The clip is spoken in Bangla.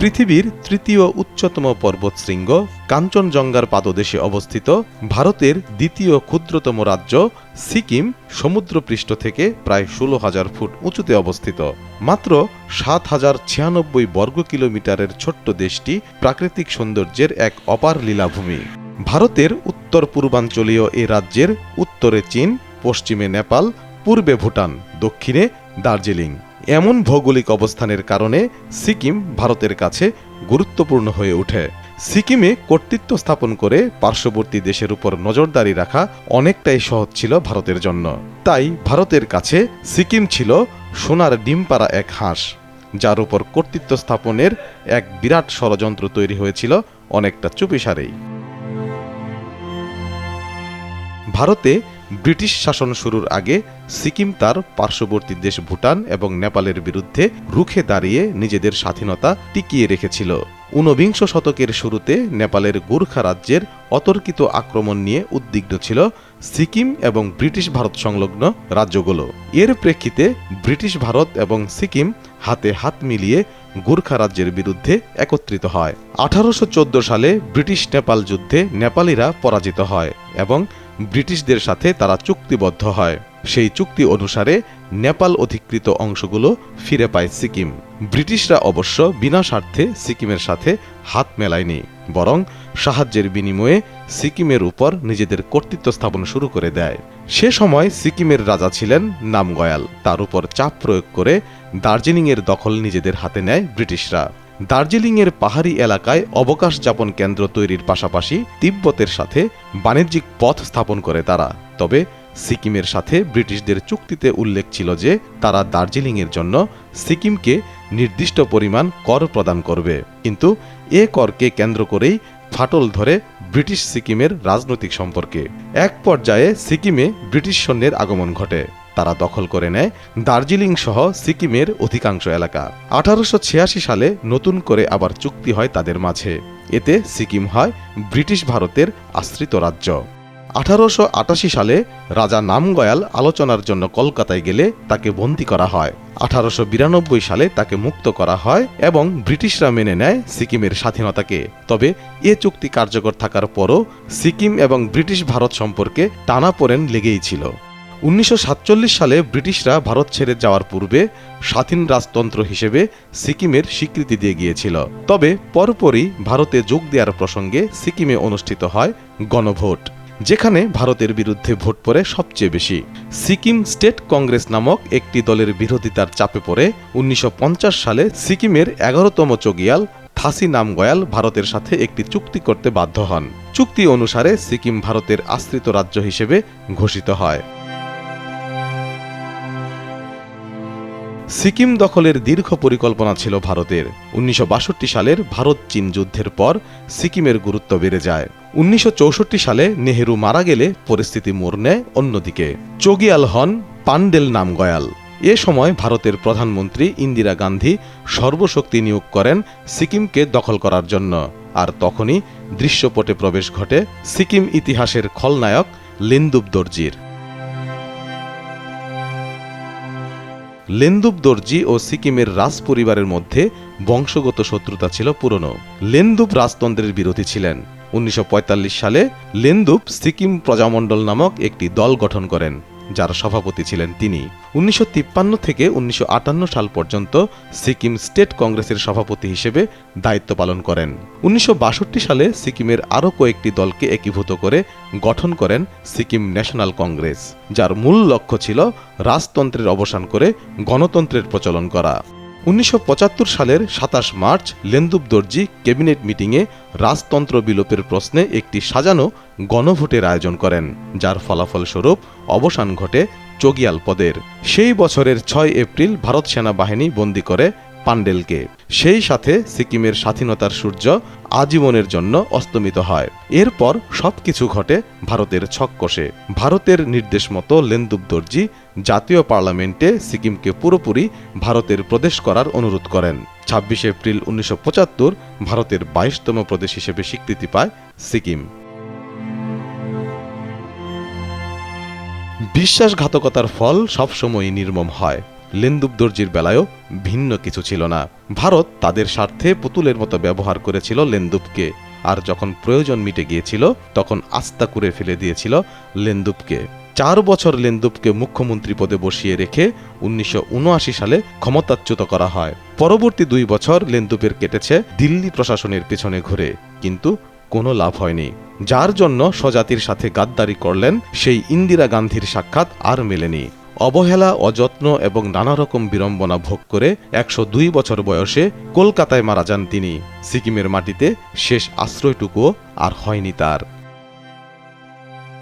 পৃথিবীর তৃতীয় উচ্চতম পর্বতশৃঙ্গ কাঞ্চনজঙ্ঘার পাদদেশে অবস্থিত ভারতের দ্বিতীয় ক্ষুদ্রতম রাজ্য সিকিম সমুদ্রপৃষ্ঠ থেকে প্রায় ষোলো হাজার ফুট উঁচুতে অবস্থিত। মাত্র সাত হাজার ছিয়ানব্বই বর্গ কিলোমিটারের ছোট্ট দেশটি প্রাকৃতিক সৌন্দর্যের এক অপার লীলাভূমি। ভারতের উত্তর পূর্বাঞ্চলীয় এ রাজ্যের উত্তরে চীন, পশ্চিমে নেপাল, পূর্বে ভুটান, দক্ষিণে দার্জিলিং। এমন ভৌগোলিক অবস্থানের কারণে সিকিম ভারতের কাছে গুরুত্বপূর্ণ হয়ে ওঠে। সিকিমে কর্তৃত্ব স্থাপন করে পার্শ্ববর্তী দেশের উপর নজরদারি রাখা অনেকটাই সহজ ছিল ভারতের জন্য। তাই ভারতের কাছে সিকিম ছিল সোনার ডিমপাড়া এক হাঁস, যার উপর কর্তৃত্ব স্থাপনের এক বিরাট ষড়যন্ত্র তৈরি হয়েছিল অনেকটা চুপিসারেই। ভারতে ব্রিটিশ শাসন শুরুর আগে সিকিম তার পার্শ্ববর্তী দেশ ভুটান এবং নেপালের বিরুদ্ধে রুখে দাঁড়িয়ে নিজেদের স্বাধীনতা টিকিয়ে রেখেছিল। ঊনবিংশ শতকের শুরুতে নেপালের গোর্খা রাজ্যের অতর্কিত আক্রমণ নিয়ে উদ্বিগ্ন ছিল সিকিম এবং ব্রিটিশ ভারত সংলগ্ন রাজ্যগুলো। এর প্রেক্ষিতে ব্রিটিশ ভারত এবং সিকিম হাতে হাত মিলিয়ে গোর্খা রাজ্যের বিরুদ্ধে একত্রিত হয়। আঠারোশো চোদ্দ সালে ব্রিটিশ নেপাল যুদ্ধে নেপালিরা পরাজিত হয় এবং ব্রিটিশদের সাথে তারা চুক্তিবদ্ধ হয়। সেই চুক্তি অনুসারে নেপাল অধিকৃত অংশগুলো ফিরে পায় সিকিম। ব্রিটিশরা অবশ্য বিনা স্বার্থে সিকিমের সাথে হাত মেলায়নি, বরং সাহায্যের বিনিময়ে সিকিমের উপর নিজেদের কর্তৃত্ব স্থাপন শুরু করে দেয়। সে সময় সিকিমের রাজা ছিলেন নামগয়াল। তার উপর চাপ প্রয়োগ করে দার্জিলিংয়ের দখল নিজেদের হাতে নেয় ব্রিটিশরা। দার্জিলিংয়ের পাহাড়ি এলাকায় অবকাশ যাপন কেন্দ্র তৈরির পাশাপাশি তিব্বতের সাথে বাণিজ্যিক পথ স্থাপন করে তারা। তবে সিকিমের সাথে ব্রিটিশদের চুক্তিতে উল্লেখ ছিল যে তারা দার্জিলিংয়ের জন্য সিকিমকে নির্দিষ্ট পরিমাণ কর প্রদান করবে। কিন্তু এ করকে কেন্দ্র করেই ফাটল ধরে ব্রিটিশ সিকিমের রাজনৈতিক সম্পর্কে। এক পর্যায়ে সিকিমে ব্রিটিশ সৈন্যের আগমন ঘটে। তারা দখল করে নেয় দার্জিলিং সহ সিকিমের অধিকাংশ এলাকা। আঠারোশো ছিয়াশি সালে নতুন করে আবার চুক্তি হয় তাদের মাঝে। এতে সিকিম হয় ব্রিটিশ ভারতের আশ্রিত রাজ্য। আঠারোশো আটাশি সালে রাজা নামগয়াল আলোচনার জন্য কলকাতায় গেলে তাকে বন্দি করা হয়। আঠারোশো বিরানব্বই সালে তাকে মুক্ত করা হয় এবং ব্রিটিশরা মেনে নেয় সিকিমের স্বাধীনতাকে। তবে এ চুক্তি কার্যকর থাকার পরও সিকিম এবং ব্রিটিশ ভারত সম্পর্কে টানাপোড়েন লেগেই ছিল। উনিশশো সাতচল্লিশ সালে ব্রিটিশরা ভারত ছেড়ে যাওয়ার পূর্বে স্বাধীন রাজতন্ত্র হিসেবে সিকিমের স্বীকৃতি দিয়ে গিয়েছিল। তবে পরপরই ভারতে যোগ দেওয়ার প্রসঙ্গে সিকিমে অনুষ্ঠিত হয় গণভোট, যেখানে ভারতের বিরুদ্ধে ভোট পড়ে সবচেয়ে বেশি। সিকিম স্টেট কংগ্রেস নামক একটি দলের বিরোধিতার চাপে পড়ে উনিশশো পঞ্চাশ সালে সিকিমের এগারোতম চগিয়াল থাসি নামগয়াল ভারতের সাথে একটি চুক্তি করতে বাধ্য হন। চুক্তি অনুসারে সিকিম ভারতের আশ্রিত রাজ্য হিসেবে ঘোষিত হয়। সিকিম দখলের দীর্ঘ পরিকল্পনা ছিল ভারতের। উনিশশো বাষট্টি সালের ভারত চীন যুদ্ধের পর সিকিমের গুরুত্ব বেড়ে যায়। উনিশশো চৌষট্টি সালে নেহেরু মারা গেলে পরিস্থিতি মোড় নেয় অন্যদিকে চগিয়াল হন, পান্ডেল নামগয়াল এ সময় ভারতের প্রধানমন্ত্রী ইন্দিরা গান্ধী সর্বশক্তি নিয়োগ করেন সিকিমকে দখল করার জন্য। আর তখনই দৃশ্যপটে প্রবেশ ঘটে সিকিম ইতিহাসের খলনায়ক লেন্দুব দর্জির। লেন্দুব দর্জি ও সিকিমের রাজ পরিবারের মধ্যে বংশগত শত্রুতা ছিল পুরনো। লেন্দুব রাজতন্ত্রের বিরোধী ছিলেন। উনিশশো পঁয়তাল্লিশ সালে লেন্দুব সিকিম প্রজামণ্ডল নামক একটি দল গঠন করেন। যার সভাপতি ছিলেন তিনি। উনিশশো তিপ্পান্ন থেকে উনিশশো আটান্ন সাল পর্যন্ত সিকিম স্টেট কংগ্রেসের সভাপতি হিসেবে দায়িত্ব পালন করেন। উনিশশো বাষট্টি সালে সিকিমের আরও কয়েকটি দলকে একীভূত করে গঠন করেন সিকিম ন্যাশনাল কংগ্রেস, যার মূল লক্ষ্য ছিল রাজতন্ত্রের অবসান করে গণতন্ত্রের প্রচলন করা। উনিশশো পঁচাত্তর সালের সাতাশ মার্চ লেন্দুব দর্জি ক্যাবিনেট মিটিংয়ে রাজতন্ত্র বিলোপের প্রশ্নে একটি সাজানো গণভোটের আয়োজন করেন, যার ফলাফলস্বরূপ অবসান ঘটে চগিয়াল পদের। সেই বছরের ছয় এপ্রিল ভারত সেনাবাহিনী বন্দী করে পান্ডেলকে। সেই সাথে সিকিমের স্বাধীনতার সূর্য আজীবনের জন্য অস্তমিত হয়। এরপর সবকিছু ঘটে ভারতের ছক্কষে ভারতের নির্দেশ মতো লেন্দুব দর্জি জাতীয় পার্লামেন্টে সিকিমকে পুরোপুরি ভারতের প্রদেশ করার অনুরোধ করেন। ছাব্বিশে এপ্রিল উনিশশো পঁচাত্তর ভারতের বাইশতম প্রদেশ হিসেবে স্বীকৃতি পায় সিকিম। বিশ্বাসঘাতকতার ফল সবসময়ই নির্মম হয়। লেন্দুব দর্জির বেলায়ও ভিন্ন কিছু ছিল না। ভারত তাদের স্বার্থে পুতুলের মতো ব্যবহার করেছিল লেন্দুবকে আর যখন প্রয়োজন মিটে গিয়েছিল, তখন আস্তা করে ফেলে দিয়েছিল লেন্দুবকে চার বছর লেন্দুবকে মুখ্যমন্ত্রী পদে বসিয়ে রেখে উনিশশো উনআশি সালে ক্ষমতাচ্যুত করা হয়। পরবর্তী দুই বছর লেন্দুবের কেটেছে দিল্লি প্রশাসনের পেছনে ঘুরে, কিন্তু কোনো লাভ হয়নি। যার জন্য স্বজাতির সাথে গাদ্দারি করলেন সেই ইন্দিরা গান্ধীর সাক্ষাৎ আর মেলেনি। অবহেলা, অযত্ন এবং নানা রকম বিড়ম্বনা ভোগ করে একশো দুই বছর বয়সে কলকাতায় মারা যান তিনি। সিকিমের মাটিতে শেষ আশ্রয়টুকুও আর হয়নি তার।